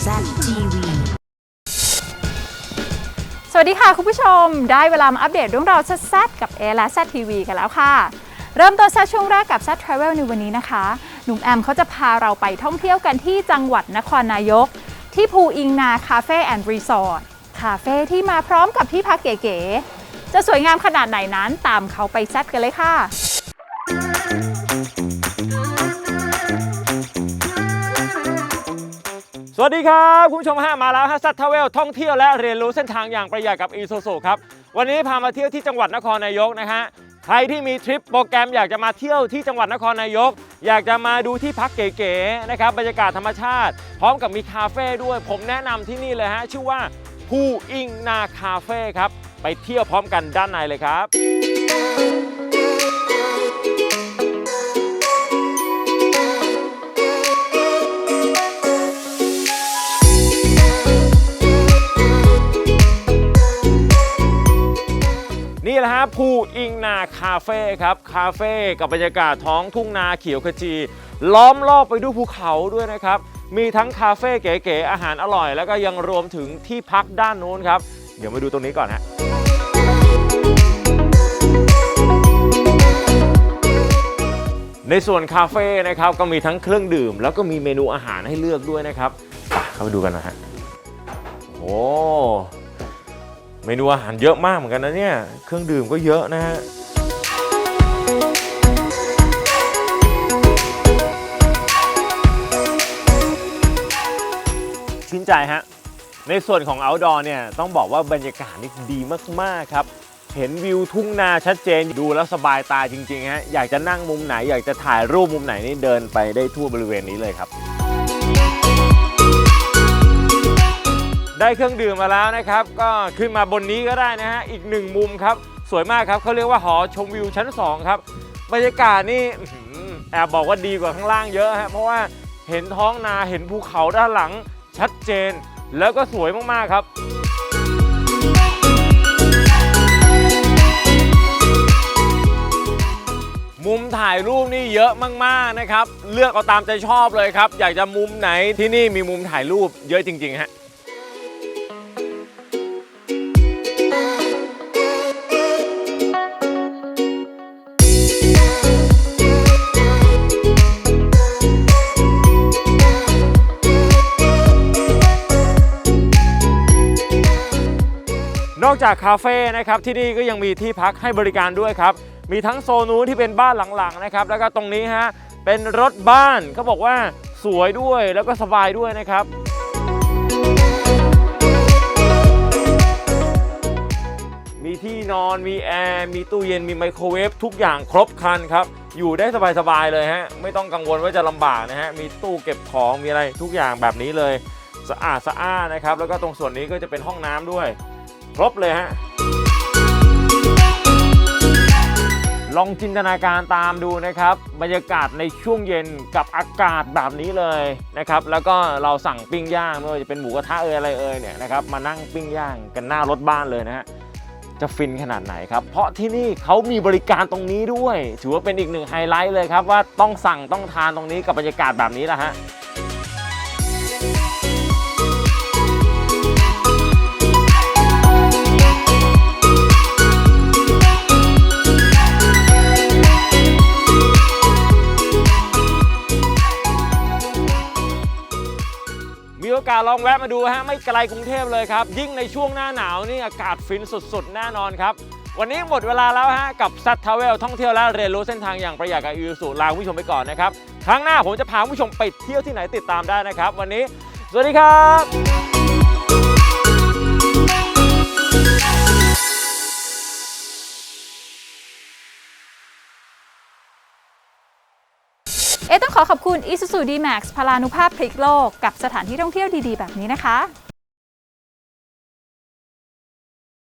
TV สวัสดีค่ะคุณผู้ชม ได้เวลามาอัปเดตเรื่องราวแซ่บๆกับเอและแซทีวีกันแล้วค่ะ เริ่มต้นแซดช่วงแรกกับแซดทราเวลในวันนี้นะคะ หนุ่มแอมเขาจะพาเราไปท่องเที่ยวกันที่จังหวัดนครนายก ที่ภูอิงนาคาเฟ่แอนด์รีสอร์ทคาเฟ่ที่มาพร้อมกับที่พักเก๋ๆจะสวยงามขนาดไหนนั้นตามเขาไปแซดกันเลยค่ะ วัสดีครับคุณผู้ชมฮะมาแล้วฮะซัตทเวลท่องเที่ยวและเรียนรู้เส้นทางอย่างประหยัดกับอีโซโซครับวันนี้พามาเที่ยวที่จังหวัดนครนายกนะฮะใครที่มีทริปโปรแกรมอยากจะมาเที่ยวที่จังหวัดนครนายก อยากจะมาดูที่พักเก๋ๆนะครับบรรยากาศธรรมชาติ พร้อมกับมีคาเฟ่ด้วย ผมแนะนำที่นี่เลยฮะชื่อว่าภูอิงนาคาเฟ่ครับไปเที่ยวพร้อมกันด้านในเลยครับ ภูอิงนาคาเฟ่ครับ คาเฟ่กับบรรยากาศท้องทุ่งนาเขียวขจี ล้อมรอบไปด้วยภูเขาด้วยนะครับ มีทั้งคาเฟ่เก๋ๆอาหารอร่อย แล้วก็ยังรวมถึงที่พักด้านนู้นครับ เดี๋ยวมาดูตรงนี้ก่อนฮะในส่วนคาเฟ่นะครับก็มีทั้งเครื่องดื่ม แล้วก็มีเมนูอาหารให้เลือกด้วยนะครับไปเข้าไปดูกันนะฮะโอ้ เมนูอาหารเยอะมากเหมือนกันนะเนี่ยเครื่องดื่มก็เยอะนะฮะชื่นใจฮะ ในส่วนของ outdoor เนี่ยต้องบอกว่าบรรยากาศนี่ดีมากๆครับ เห็นวิวทุ่งนาชัดเจนดูแล้วสบายตาจริงๆฮะอยากจะนั่งมุมไหน อยากจะถ่ายรูปมุมไหนนี่เดินไปได้ทั่วบริเวณนี้เลยครับ ได้เครื่องดื่มมาแล้วนะครับ ก็ขึ้นมาบนนี้ก็ได้นะฮะอีกหนึ่งมุมครับ สวยมากครับเขาเรียกว่าหอชมวิวชั้น 2 ครับบรรยากาศนี่แอบบอกว่าดีกว่าข้างล่างเยอะฮะเพราะว่าเห็นท้องนาเห็นภูเขาด้านหลังชัดเจน แล้วก็สวยมากๆครับมุมถ่ายรูปนี่เยอะมากๆนะครับ เลือกเอาตามใจชอบเลยครับ อยากจะมุมไหนที่นี่มีมุมถ่ายรูปเยอะจริง ๆ ฮะ จากคาเฟ่นะครับที่นี่ก็ยังมีที่พักให้บริการด้วยครับ มีทั้งโซนนู้นที่เป็นบ้านหลังๆนะครับแล้วก็ตรงนี้ฮะเป็นรถบ้านเขาบอกว่าสวยด้วยแล้วก็สบายด้วยนะครับมีที่นอน มีแอร์ มีตู้เย็น มีไมโครเวฟทุกอย่างครบครันครับ อยู่ได้สบายๆเลยฮะ ไม่ต้องกังวลว่าจะลำบากนะฮะ มีตู้เก็บของ มีอะไรทุกอย่างแบบนี้เลย สะอาดสะอ้านนะครับ แล้วก็ตรงส่วนนี้ก็จะเป็นห้องน้ำด้วย ครบเลยฮะ ลองจินตนาการตามดูนะครับ บรรยากาศในช่วงเย็นกับอากาศแบบนี้เลยนะครับ แล้วก็เราสั่งปิ้งย่างไม่ว่าจะเป็นหมูกระทะเอยอะไรเอยเนี่ยนะครับมานั่งปิ้งย่างกันหน้ารถบ้านเลยนะฮะจะฟินขนาดไหนครับ เพราะที่นี่เขามีบริการตรงนี้ด้วย ถือว่าเป็นอีกหนึ่งไฮไลท์เลยครับว่าต้องสั่งต้องทานตรงนี้กับบรรยากาศแบบนี้แหละฮะ อกาสลองแวะมาดูฮะไม่ไกลกรุงเทพเลยครับ ยิ่งในช่วงหน้าหนาวนี่อากาศฟินสุดๆ แน่นอนครับ วันนี้หมดเวลาแล้วฮะกับซัตทาวเวลท่องเที่ยวและเรียนรู้เส้นทางอย่างประหยัดกับอิวสุลาคุณผู้ชมไปก่อนนะครับครั้งหน้าผมจะพาคุณผู้ชมไปเที่ยวที่ไหนติดตามได้นะครับ วันนี้ สวัสดีครับ เอต้องขอขอบคุณ Isuzu D-Max พลานุภาพพลิกโลก กับสถานที่ท่องเที่ยวดีๆ แบบนี้นะคะ